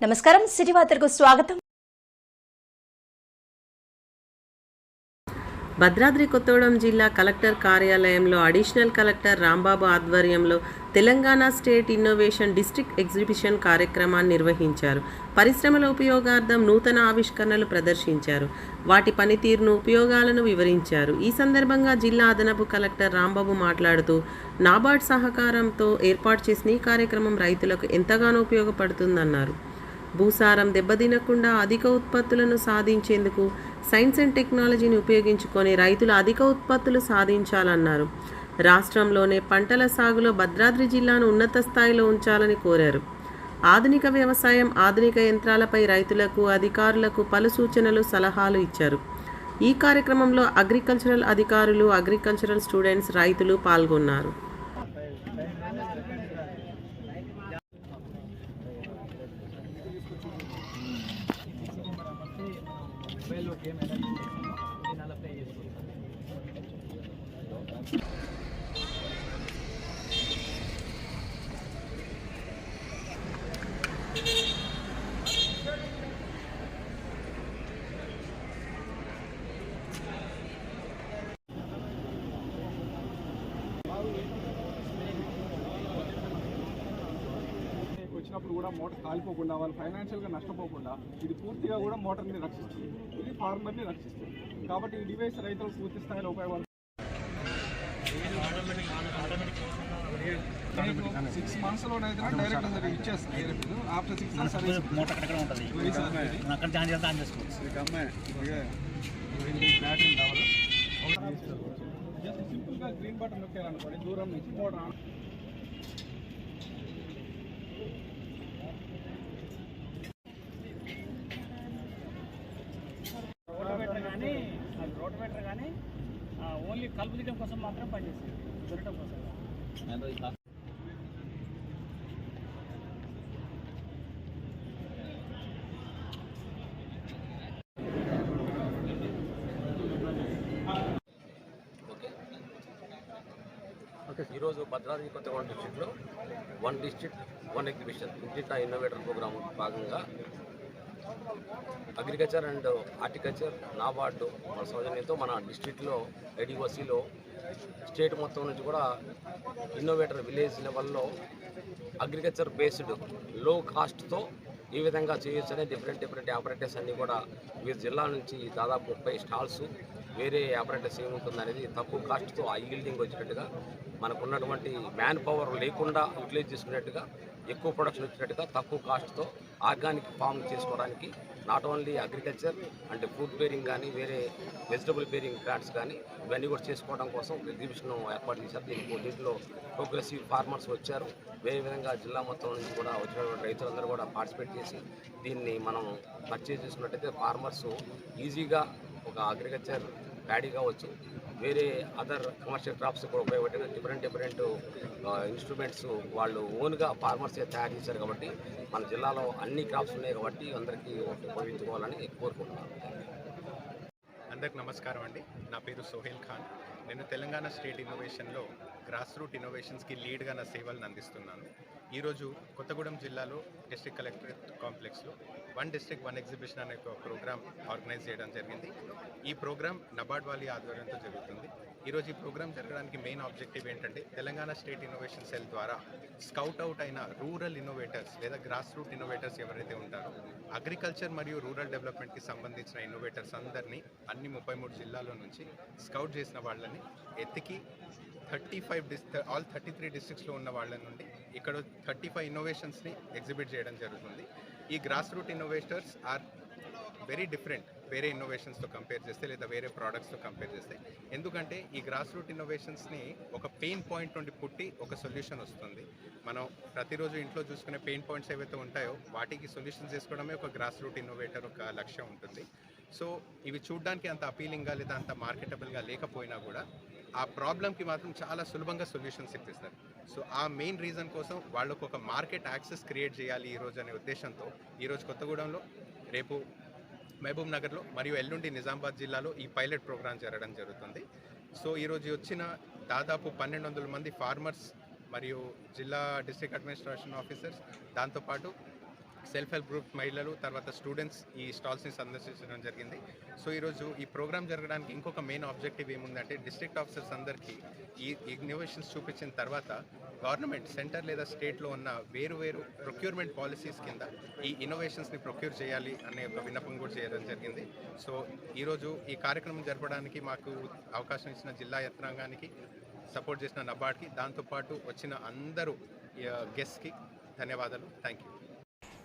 నమస్కారం. సిటీ వార్తలకు స్వాగతం. భద్రాద్రి కొత్తగూడెం జిల్లా కలెక్టర్ కార్యాలయంలో అడిషనల్ కలెక్టర్ రాంబాబు ఆధ్వర్యంలో Telangana state innovation district exhibition కార్యక్రమాన్ని నిర్వహించారు. పరిశ్రమల ఉపయోగార్థం నూతన ఆవిష్కరణలు ప్రదర్శించారు. వాటి పనితీరును ఉపయోగాలను వివరించారు. ఈ సందర్భంగా జిల్లా అదనపు కలెక్టర్ రాంబాబు మాట్లాడుతూ నాబార్డ్ సహకారంతో ఏర్పాటు చేసిన ఈ కార్యక్రమం రైతులకు ఎంతగానో ఉపయోగపడుతుందన్నారు. భూసారం దెబ్బతినకుండా అధిక ఉత్పత్తులను సాధించేందుకు సైన్స్ అండ్ టెక్నాలజీని ఉపయోగించుకొని రైతులు అధిక ఉత్పత్తులు సాధించాలన్నారు. రాష్ట్రంలోనే పంటల సాగులో భద్రాద్రి జిల్లాను ఉన్నత స్థాయిలో ఉంచాలని కోరారు. ఆధునిక వ్యవసాయం ఆధునిక యంత్రాలపై రైతులకు అధికారులకు పలు సూచనలు సలహాలు ఇచ్చారు. ఈ కార్యక్రమంలో అగ్రికల్చరల్ అధికారులు అగ్రికల్చరల్ స్టూడెంట్స్ రైతులు పాల్గొన్నారు. వచ్చినప్పుడు కూడా మోటార్ కాలిపోకుండా వాళ్ళు ఫైనాన్షియల్గా నష్టపోకుండా ఇది పూర్తిగా కూడా మోటార్ని రక్షిస్తుంది. ఇది ఫార్మర్ని రక్షిస్తుంది. కాబట్టి ఈ డివైస్ రైతులకు పూర్తి స్థాయిలో ఉపయోగపడుతుంది. సిక్స్ మంత్స్లోనైతే డైరెక్ట్ సర్వీస్ ఇచ్చేస్తుంది after six months service motor అక్కడ ఉంటుంది. అక్కడ జాయిన్ చేస్తే ఆన్ చేసుకోవచ్చు. సింపుల్గా గ్రీన్ బటన్ నొక్కారనుకోండి దూరం నుంచి మోటార్ ఆన్. రోటోమీటర్ కానీ రోటోమీటర్ కానీ ఓన్లీ కలుపు తీయడం కోసం మాత్రం పనిచేస్తుంది. దొరకడం కోసం. ఈరోజు భద్రాద్రి కొత్తగూడెం డిస్టిక్లో వన్ డిస్ట్రిక్ట్ వన్ ఎగ్జిబిషన్ ఇంటింటా ఇన్నోవేటర్ ప్రోగ్రామ్ భాగంగా అగ్రికల్చర్ అండ్ హార్టికల్చర్ నాబార్డు మన సౌజన్యంతో మన డిస్ట్రిక్ట్లో ఎడిఓసిలో స్టేట్ మొత్తం నుంచి కూడా ఇన్నోవేటర్ విలేజ్ లెవెల్లో అగ్రికల్చర్ బేస్డ్లో కాస్ట్తో ఈ విధంగా చేయొచ్చు అనే డిఫరెంట్ డిఫరెంట్ ఆపరేటర్స్ అన్నీ కూడా వివిధ జిల్లా నుంచి దాదాపు ముప్పై స్టాల్స్ వేరే ఆపరేటర్స్ ఏముంటుంది అనేది తక్కువ కాస్ట్తో ఆ ఈల్డింగ్ వచ్చినట్టుగా మనకున్నటువంటి మ్యాన్ పవర్ లేకుండా యూటిలైజ్ చేసుకున్నట్టుగా ఎక్కువ ప్రొడక్షన్ వచ్చినట్టుగా తక్కువ కాస్ట్తో ఆర్గానిక్ ఫామ్ చేసుకోవడానికి నాట్ ఓన్లీ అగ్రికల్చర్ అంటే ఫుడ్ బేరింగ్ కానీ వేరే వెజిటబుల్ బేరింగ్ ప్లాంట్స్ కానీ ఇవన్నీ కూడా చేసుకోవడం కోసం ఎగ్జిబిషన్ ఏర్పాటు చేశారు. దీనికి దీంట్లో ప్రోగ్రెసివ్ ఫార్మర్స్ వచ్చారు. వేరే విధంగా జిల్లా మొత్తం నుంచి కూడా వచ్చినటువంటి రైతులందరూ కూడా పార్టిసిపేట్ చేసి దీన్ని మనం పర్చేజ్ చేసుకున్నట్టయితే ఫార్మర్స్ ఈజీగా ఒక అగ్రికల్చర్ ప్యాడీ కావచ్చు వేరే అదర్ కమర్షియల్ క్రాప్స్ కూడా ఉపయోగపడే డిఫరెంట్ డిఫరెంట్ ఇన్స్ట్రుమెంట్స్ వాళ్ళు ఓన్గా ఫార్మర్స్ తయారు చేశారు కాబట్టి మన జిల్లాలో అన్ని క్రాప్స్ ఉన్నాయి కాబట్టి అందరికీ ఉపయోగించుకోవాలని కోరుకుంటున్నాను. అందరికి నమస్కారం అండి. నా పేరు సోహెల్ ఖాన్. నేను తెలంగాణ స్టేట్ ఇన్నోవేషన్లో గ్రాస్ రూట్ ఇన్నోవేషన్స్కి లీడ్గా నా సేవలను అందిస్తున్నాను. ఈరోజు కొత్తగూడెం జిల్లాలో డిస్ట్రిక్ట్ కలెక్టరేట్ కాంప్లెక్స్లో వన్ డిస్ట్రిక్ట్ వన్ ఎగ్జిబిషన్ అనే ఒక ప్రోగ్రామ్ ఆర్గనైజ్ చేయడం జరిగింది. ఈ ప్రోగ్రామ్ నబార్డ్ వాలీ ఆధ్వర్యంతో జరుగుతుంది. ఈరోజు ఈ ప్రోగ్రామ్ జరగడానికి మెయిన్ ఆబ్జెక్టివ్ ఏంటంటే తెలంగాణ స్టేట్ ఇన్నోవేషన్ సెల్ ద్వారా స్కౌట్ అవుట్ అయిన రూరల్ ఇన్నోవేటర్స్ లేదా గ్రాస్ రూట్ ఇన్నోవేటర్స్ ఎవరైతే ఉంటారో అగ్రికల్చర్ మరియు రూరల్ డెవలప్మెంట్కి సంబంధించిన ఇన్నోవేటర్స్ అందరినీ అన్ని ముప్పై మూడు జిల్లాల నుంచి స్కౌట్ చేసిన వాళ్ళని ఎత్తికి థర్టీ ఫైవ్ డిస్ ఆల్ థర్టీ త్రీ డిస్ట్రిక్ట్స్లో ఉన్న వాళ్ళ నుండి ఇక్కడ థర్టీ ఫైవ్ ఇన్నోవేషన్స్ని ఎగ్జిబిట్ చేయడం జరుగుతుంది. ఈ grass root innovators are very different వేరే ఇన్నోవేషన్స్తో కంపేర్ చేస్తే లేదా వేరే ప్రోడక్ట్స్తో కంపేర్ చేస్తే. ఎందుకంటే ఈ గ్రాస్ రూట్ ఇన్నోవేషన్స్ని ఒక పెయిన్ పాయింట్ నుండి పుట్టి ఒక సొల్యూషన్ వస్తుంది. మనం ప్రతిరోజు ఇంట్లో చూసుకునే పెయిన్ పాయింట్స్ ఏవైతే ఉంటాయో వాటికి సొల్యూషన్ చేసుకోవడమే ఒక గ్రాస్ రూట్ ఇన్నోవేటర్ ఒక లక్ష్యం ఉంటుంది. సో ఇవి చూడడానికి అంత అపీలింగ్గా లేదా అంత మార్కెటబుల్గా లేకపోయినా కూడా ఆ ప్రాబ్లంకి మాత్రం చాలా సులభంగా సొల్యూషన్స్ ఇప్పిస్తారు సో ఆ మెయిన్ రీజన్ కోసం వాళ్ళకు ఒక మార్కెట్ యాక్సెస్ క్రియేట్ చేయాలి ఈరోజు అనే ఉద్దేశంతో ఈరోజు కొత్తగూడెంలో రేపు మహబూబ్ నగర్లో మరియు ఎల్లుండి నిజామాబాద్ జిల్లాలో ఈ పైలట్ ప్రోగ్రాం జరగడం జరుగుతుంది. సో ఈరోజు వచ్చిన దాదాపు పన్నెండు వందల మంది ఫార్మర్స్ మరియు జిల్లా డిస్ట్రిక్ట్ అడ్మినిస్ట్రేషన్ ఆఫీసర్స్ దాంతోపాటు సెల్ఫ్ హెల్ప్ గ్రూప్ మహిళలు తర్వాత స్టూడెంట్స్ ఈ స్టాల్స్ని సందర్శించడం జరిగింది. సో ఈరోజు ఈ ప్రోగ్రామ్ జరగడానికి ఇంకొక మెయిన్ ఆబ్జెక్టివ్ ఏముందంటే డిస్ట్రిక్ట్ ఆఫీసర్స్ అందరికీ ఈ ఇన్నోవేషన్స్ చూపించిన తర్వాత గవర్నమెంట్ సెంటర్ లేదా స్టేట్లో ఉన్న వేరు వేరు ప్రొక్యూర్మెంట్ పాలసీస్ కింద ఈ ఇన్నోవేషన్స్ని ప్రొక్యూర్ చేయాలి అనే ఒక విన్నపం కూడా చేయడం జరిగింది. సో ఈరోజు ఈ కార్యక్రమం జరపడానికి మాకు అవకాశం ఇచ్చిన జిల్లా యత్నాంగానికి సపోర్ట్ చేసిన నబార్డ్కి దాంతోపాటు వచ్చిన అందరూ గెస్ట్కి ధన్యవాదాలు. Thank you